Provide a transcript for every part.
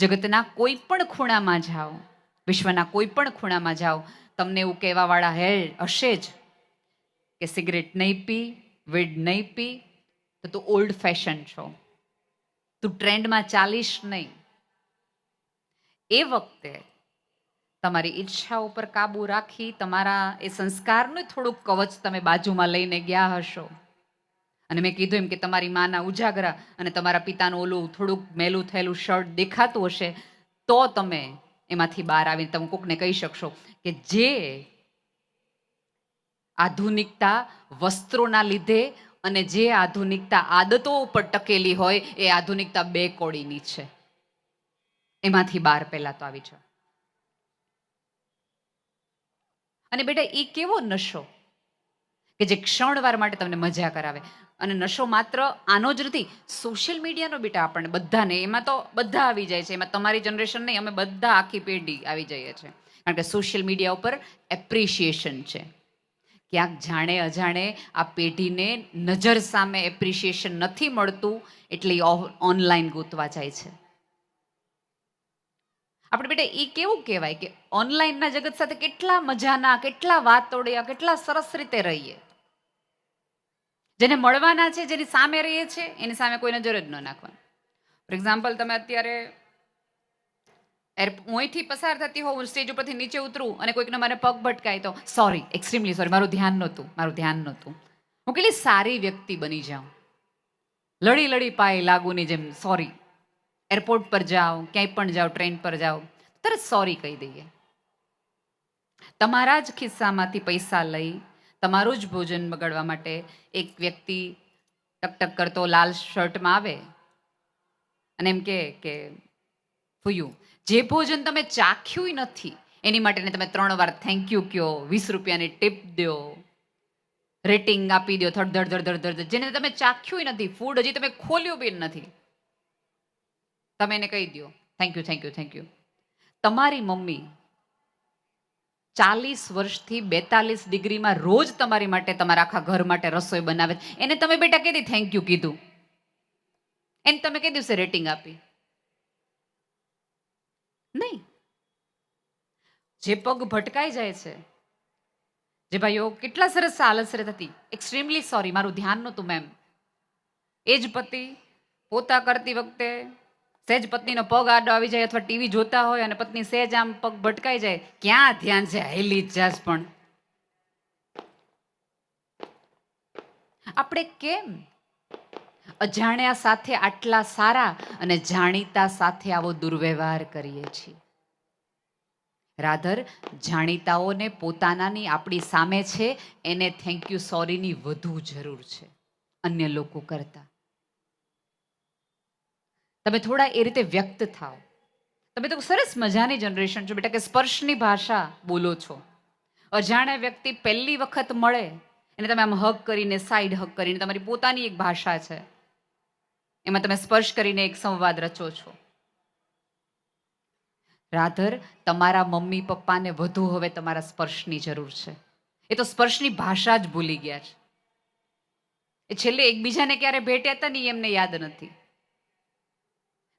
જગતના કોઈ પણ ખૂણામાં જાઓ, વિશ્વના કોઈ પણ ખૂણામાં જાઓ, તમને એવું કહેવાવાળા હે હશે જ કે સિગરેટ નહીં પી વીડ નહીં પી, તો તું ઓલ્ડ ફેશન છો. તું ટ્રેન્ડમાં ચાલીશ નહીં. એ વખતે તમારી ઈચ્છા ઉપર કાબુ રાખી તમારા એ સંસ્કારનું થોડુંક કવચ તમે બાજુમાં લઈને ગયા હશો. અને મેં કીધું એમ કે તમારી માના ઉજાગરા અને તમારા પિતાનું ઓલું થોડુંક મેલું થયેલું શર્ટ દેખાતું હશે, તો તમે એમાંથી બહાર આવીને તમે કોકને કહી શકશો કે જે આધુનિકતા વસ્ત્રોના લીધે અને જે આધુનિકતા આદતો ઉપર ટકેલી હોય, એ આધુનિકતા બે કોડીની છે. એમાંથી બહાર પહેલાં તો આવી જાઓ. અને બેટા એ કેવો નશો? કે જે ક્ષણવાર માટે તમને મજા કરાવે. અને નશો માત્ર આનો જ નથી સોશિયલ મીડિયાનો બેટા આપણને બધાને, એમાં તો બધા આવી જાય છે. એમાં તમારી જનરેશન નહીં, અમે બધા આખી પેઢી આવી જઈએ છીએ. કારણ કે સોશિયલ મીડિયા ઉપર એપ્રિશિએશન છે. ક્યાંક જાણે અજાણે આ પેઢીને નજર સામે એપ્રિશિએશન નથી મળતું, એટલે ઓનલાઈન ગોતવા જાય છે. આપણે બેટા એ કેવું કહેવાય કે ઓનલાઈનના જગત સાથે કેટલા મજાના, કેટલા વાતોડિયા, કેટલા સરસ રીતે રહીએ. જેને મળવાના છે, જેની સામે રહીએ છે એની સામે કોઈ નજર જ ન નાખવાની. ફોર એક્ઝામ્પલ તમે અત્યારે હું અહીંથી પસાર થતી હોઉં સ્ટેજ ઉપરથી નીચે ઉતરું અને કોઈકને મારે પગ ભટકાય તો સોરી એક્સ્ટ્રીમલી સોરી મારું ધ્યાન નહોતું, મારું ધ્યાન નહોતું. હું કેટલી સારી વ્યક્તિ બની જાઉં. લડી લડી પાય લાગુની જેમ સોરી એરપોર્ટ પર જાઓ, ક્યાંય પણ જાઓ ટ્રેન પર જાઓ, તરત સોરી કહી દઈએ. તમારા જ ખિસ્સામાંથી પૈસા લઈ તમારું જ ભોજન બગાડવા માટે એક વ્યક્તિ ટકટક કરતો લાલ શર્ટમાં આવે અને એમ કે કે, ફૂયું, જે ભોજન તમે ચાખ્યું નથી, એની માટે તમે ત્રણ વાર થેન્ક યુ કયો વીસ રૂપિયાની ટીપ દો રેટિંગ આપી દો થડ ધડ ધડ ધડ ધડ જેને તમે ચાખ્યું નથી ફૂડ હજી તમે ખોલ્યું બી નથી. તમે એને કહી દો thank you thank you thank you તમારી મમ્મી ચાલીસ વર્ષથી બેતાલીસ ડિગ્રીમાં રોજ તમારી માટે તમારા આખા ઘર માટે રસોઈ બનાવે એને તમે બેટા કેદી થેન્ક યુ કીધું? એને તમે કઈ દિવસે રેટિંગ આપી? નહીં. જે પગ ભટકાઈ જાય છે, જે ભાઈઓ કેટલા સરસ આલસરે થતી. એક્સ્ટ્રીમલી સોરી મારું ધ્યાન નહોતું મેમ એ જ પતિ પોતા કરતી વખતે સહેજ પત્નીનો પગ આડો આવી જાય અથવા ટીવી જોતા હોય અને પત્ની સહેજ આમ પગ ભટકાઈ જાય, ક્યાં ધ્યાન છે? હેલી જાસ પણ. આપણે કેમ અજાણ્યા સાથે આટલા સારા અને જાણીતા સાથે આવો દુર્વ્યવહાર કરીએ છીએ? રાધર, જાણીતાઓને પોતાનાની આપણી સામે છે, એને થેન્ક યુ સોરીની વધુ જરૂર છે. અન્ય લોકો કરતા. તમે થોડા એ રીતે વ્યક્ત થાઓ. તમે તો સરસ મજાની જનરેશન છો બેટા કે સ્પર્શની ભાષા બોલો છો. અજાણ્યા વ્યક્તિ પહેલી વખત મળે એને તમે આમ હક કરીને સાઈડ હક કરીને તમારી પોતાની એક ભાષા છે. એમાં તમે સ્પર્શ કરીને એક સંવાદ રચો છો. રાધર, તમારા મમ્મી પપ્પાને વધુ હવે તમારા સ્પર્શની જરૂર છે. એ તો સ્પર્શની ભાષા જ ભૂલી ગયા છે. એ છેલ્લે એકબીજાને ક્યારે ભેટ્યા હતા ને એમને યાદ નથી.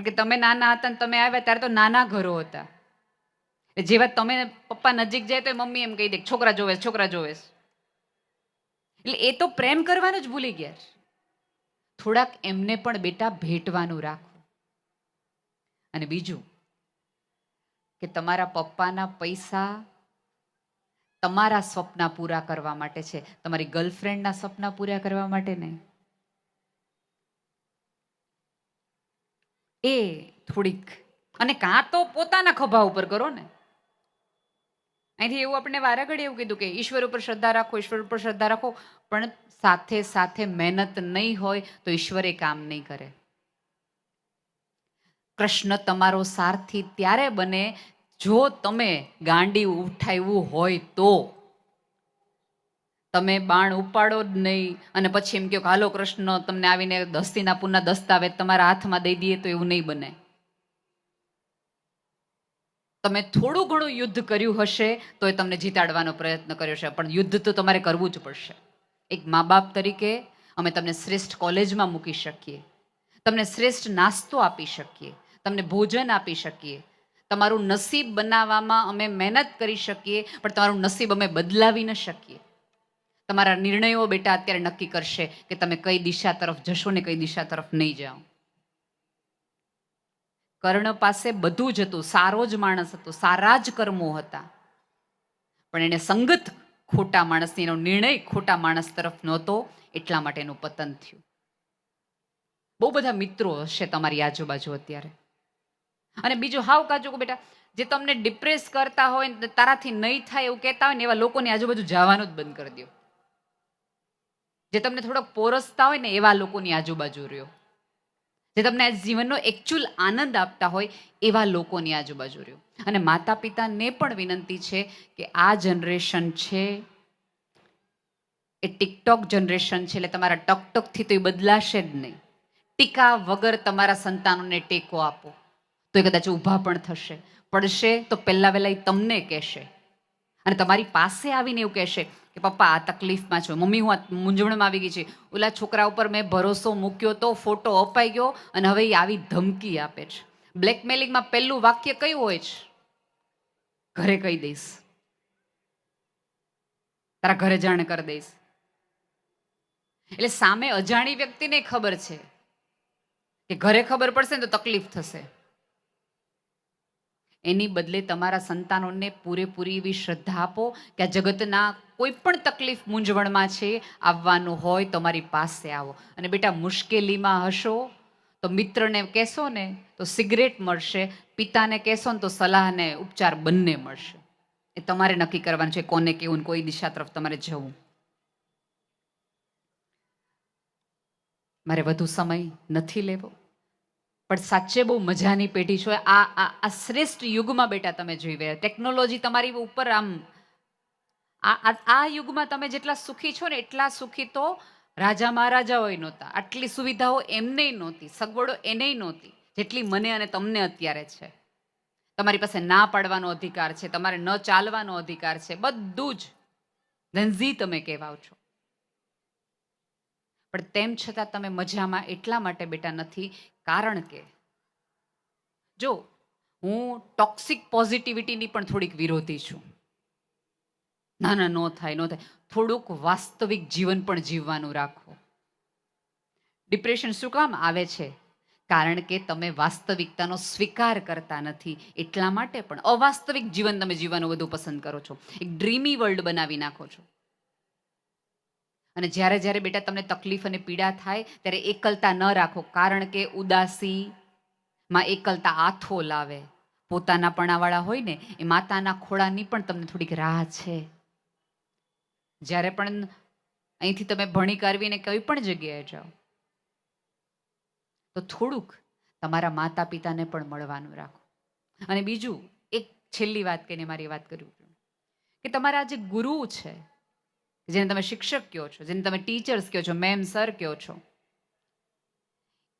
કારણ કે તમે નાના હતા તમે આવ્યા ત્યારે તો નાના ઘરો હતા. જેવા તમે પપ્પા નજીક જાય તો મમ્મી એમ કહી દે છોકરા જોવે છોકરા જોવે એટલે એ તો પ્રેમ કરવાનું જ ભૂલી ગયા થોડાક એમને પણ બેટા ભેટવાનું રાખો. અને બીજું કે તમારા પપ્પાના પૈસા તમારા સ્વપ્ન પૂરા કરવા માટે છે. તમારી ગર્લફ્રેન્ડના સપના પૂરા કરવા માટે નહીં. એ થોડીક, અને કાં તો પોતાના ખભા ઉપર કરો ને. અહીંથી એવું આપણે વારાઘડી એવું કીધું કે ઈશ્વર ઉપર શ્રદ્ધા રાખો, ઈશ્વર ઉપર શ્રદ્ધા રાખો, પણ સાથે સાથે મહેનત નહીં હોય તો ઈશ્વર કામ નહીં કરે. કૃષ્ણ તમારો સારથી ત્યારે બને જો તમે ગાંડી ઉઠાવ્યું હોય તો. તમે બાણ ઉપાડો જ નહીં. અને પછી એમ કહો કે, હાલો કૃષ્ણ, તમને આવીને દસ્તીના પૂરના દસ્તાવેજ તમારા હાથમાં દઈ દઈએ તો એવું નહીં બને. તમે થોડું ઘણું યુદ્ધ કર્યું હશે તો એ તમને જીતાડવાનો પ્રયત્ન કર્યો છે. પણ યુદ્ધ તો તમારે કરવું જ પડશે. એક મા બાપ તરીકે અમે તમને શ્રેષ્ઠ કોલેજમાં મૂકી શકીએ. તમને શ્રેષ્ઠ નાસ્તો આપી શકીએ. તમને ભોજન આપી શકીએ. તમારું નસીબ બનાવવામાં અમે મહેનત કરી શકીએ, પણ તમારું નસીબ અમે બદલાવી ન શકીએ. તમારા નિર્ણયો બેટા અત્યારે નક્કી કરશે કે તમે કઈ દિશા તરફ જશો ને કઈ દિશા તરફ નહીં જાઓ. કર્ણ પાસે બધું જ હતું, સારો જ માણસ હતો, સારા જ કર્મો હતા. પણ એને સંગત ખોટા માણસની, એનો નિર્ણય ખોટા માણસ તરફ નહોતો, એટલા માટે એનું પતન થયું. બહુ બધા મિત્રો હશે તમારી આજુબાજુ અત્યારે. અને બીજું હાવ કાજુ બેટા, જે તમને ડિપ્રેસ કરતા હોય તારાથી નહીં થાય એવું કહેતા હોય ને, એવા લોકોની આજુબાજુ જવાનું જ બંધ કરી દો જે તમને થોડોક પોરસતા હોય ને એવા લોકોની આજુબાજુ રહ્યો. જે તમને જીવનનો એકચ્યુઅલ આનંદ આપતા હોય એવા લોકોની આજુબાજુ રહ્યો. અને માતા પિતાને પણ વિનંતી છે કે આ જનરેશન છે, એ ટિકટોક જનરેશન છે, એટલે તમારા ટકટકથી તો એ બદલાશે જ નહીં. ટીકા વગર તમારા સંતાનોને ટેકો આપો. તો એ કદાચ ઊભા પણ થશે. પડશે તો પહેલાં વહેલા એ તમને કહેશે. અને તમારી પાસે આવીને એવું કહેશે કે, પપ્પા, આ તકલીફમાં છો. મમ્મી, હું આ મૂંઝવણમાં આવી ગઈ છે. ઓલા છોકરા ઉપર મેં ભરોસો મૂક્યો તો ફોટો અપાઈ ગયો અને હવે એ આવી ધમકી આપે છે. બ્લેકમેલિંગમાં પહેલું વાક્ય કયું હોય છે? ઘરે કહી દઈશ. તારા ઘરે જાણ કરી દઈશ. એટલે સામે અજાણી વ્યક્તિને ખબર છે કે ઘરે ખબર પડશે ને તો તકલીફ થશે. એની બદલે તમારા સંતાનોને પૂરેપૂરી એવી શ્રદ્ધા આપો કે આ જગતના કોઈ પણ તકલીફ મૂંઝવણમાં છે, આવવાનું હોય તમારી પાસે આવો. અને બેટા, મુશ્કેલીમાં હશો તો મિત્રને કહેશો ને તો સિગરેટ મળશે, પિતાને કહેશો ને તો સલાહ ને ઉપચાર બંને મળશે. એ તમારે નક્કી કરવાનું છે કોને કેવું કોઈ દિશા તરફ તમારે જવું. મારે વધુ સમય નથી લેવો. પણ સાચે બહુ મજાની પેઢી છો. આ આ શ્રેષ્ઠ યુગમાં બેટા તમે જોઈ રહ્યા. ટેકનોલોજી તમારી ઉપર આમ, આ આ યુગમાં તમે જેટલા સુખી છો ને એટલા સુખી તો રાજા મહારાજાઓય નહોતા. આટલી સુવિધાઓ એમને નહોતી, સગવડો એને નહોતી, જેટલી મને અને તમને અત્યારે છે. તમારી પાસે ના પાડવાનો અધિકાર છે, તમારે ન ચાલવાનો અધિકાર છે, બધું જ ધનઝી તમે કહેવાઓ છો. પણ તેમ છતાં તમે મજામાં એટલા માટે બેટા નથી. કારણ કે, જો, હું ટોક્સિક પોઝિટિવિટીની પણ થોડીક વિરોધી છું. ના ના, નો થાય નો થાય. થોડુંક વાસ્તવિક જીવન પણ જીવવાનું રાખો. ડિપ્રેશન શું કામ આવે છે? કારણ કે તમે વાસ્તવિકતાનો સ્વીકાર કરતા નથી. એટલા માટે પણ અવાસ્તવિક જીવન તમે જીવવાનું વધુ પસંદ કરો છો. એક ડ્રીમી વર્લ્ડ બનાવી નાખો છો. અને જ્યારે જ્યારે બેટા તમને તકલીફ અને પીડા થાય, ત્યારે એકલતા ન રાખો, કારણ કે ઉદાસીમાં એકલતા આથો લાવે. પોતાના પણાવાળા હોય ને, એ માતાના ખોળાની પણ તમને થોડીક રાહ છે. જ્યારે પણ અહીંથી તમે ભણી કરવીને કઈ પણ જગ્યાએ જાઓ, તો થોડુંક તમારા માતા પિતાને પણ મળવાનું રાખો. અને બીજું, એક છેલ્લી વાત કહીને મારી વાત કરું કે તમારા જે ગુરુ છે જેને તમે શિક્ષક કહો છો, જેને તમે ટીચર્સ કહો છો મેમ સર કહો છો.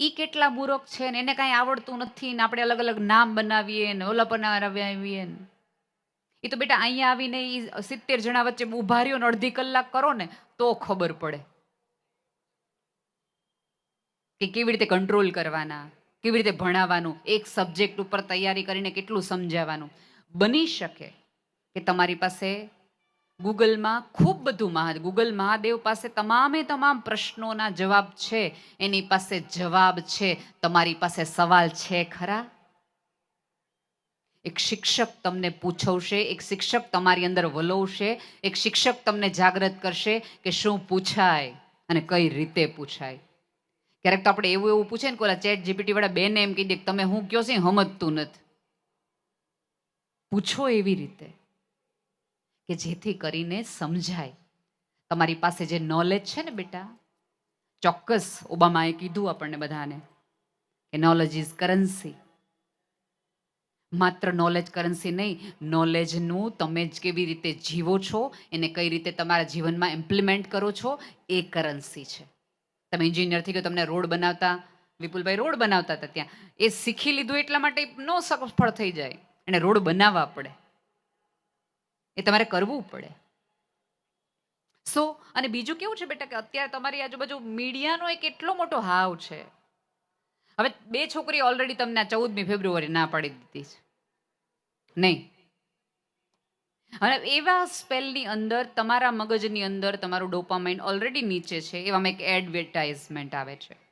એ કેટલા મૂર્ખ છે ને, એને કાંઈ આવડતું નથી ને આપણે અલગ અલગ નામ બનાવીએ ને, ઓલા બનાવીએ ને. એ તો બેટા અહીંયા આવીને એ સિત્તેર જણા વચ્ચે રહ્યો ને અડધી કલાક કરો ને, તો ખબર પડે. કે કેવી રીતે કંટ્રોલ કરવાના, કેવી રીતે ભણાવવાનું, એક સબ્જેક્ટ ઉપર તૈયારી કરીને કેટલું સમજાવવાનું. બની શકે કે તમારી પાસે ગૂગલમાં ખૂબ બધું મહા, ગૂગલ મહાદેવ પાસે તમામે તમામ પ્રશ્નોના જવાબ છે. એની પાસે જવાબ છે. તમારી પાસે સવાલ છે ખરા? એક શિક્ષક તમને પૂછવશે, એક શિક્ષક તમારી અંદર વલોવશે, એક શિક્ષક તમને જાગૃત કરશે કે શું પૂછાય અને કઈ રીતે પૂછાય. ક્યારેક તો આપણે એવું એવું પૂછે ને કે ચેટ જીપીટી વાળા બેને એમ કહી દે તમે હું કયો છે? સમજતું નથી. પૂછો એવી રીતે. કે જેથી કરીને સમજાય. તમારી પાસે જે નોલેજ છે ને બેટા, ચોક્કસ ઓબામાએ કીધું આપણને બધાને કે નોલેજ ઇઝ કરન્સી માત્ર નોલેજ કરન્સી નહીં નોલેજનું તમે જ કેવી રીતે જીવો છો, એને કઈ રીતે તમારા જીવનમાં ઇમ્પ્લિમેન્ટ કરો છો, એ કરન્સી છે. તમે એન્જિનિયર થઈ ગયો તમને રોડ બનાવતા, વિપુલભાઈ રોડ બનાવતા હતા ત્યાં. એ શીખી લીધું એટલા માટે નો સફળ થઈ જાય. એને રોડ બનાવવા પડે. એ તમારે કરવું પડે. સો અને બીજું કેવું છે બેટા કે અત્યારે તમારી આજુબાજુ મીડિયાનો એક એટલો મોટો હાવ છે. હવે બે છોકરી ઓલરેડી તમને આ ચૌદમી ફેબ્રુઆરી ના પાડી દીધી છે. નહીં. અને એવા સ્પેલની અંદર, તમારા મગજની અંદર તમારું ડોપામાઇન ઓલરેડી નીચે છે. એવામાં એક એડવર્ટાઇઝમેન્ટ આવે છે.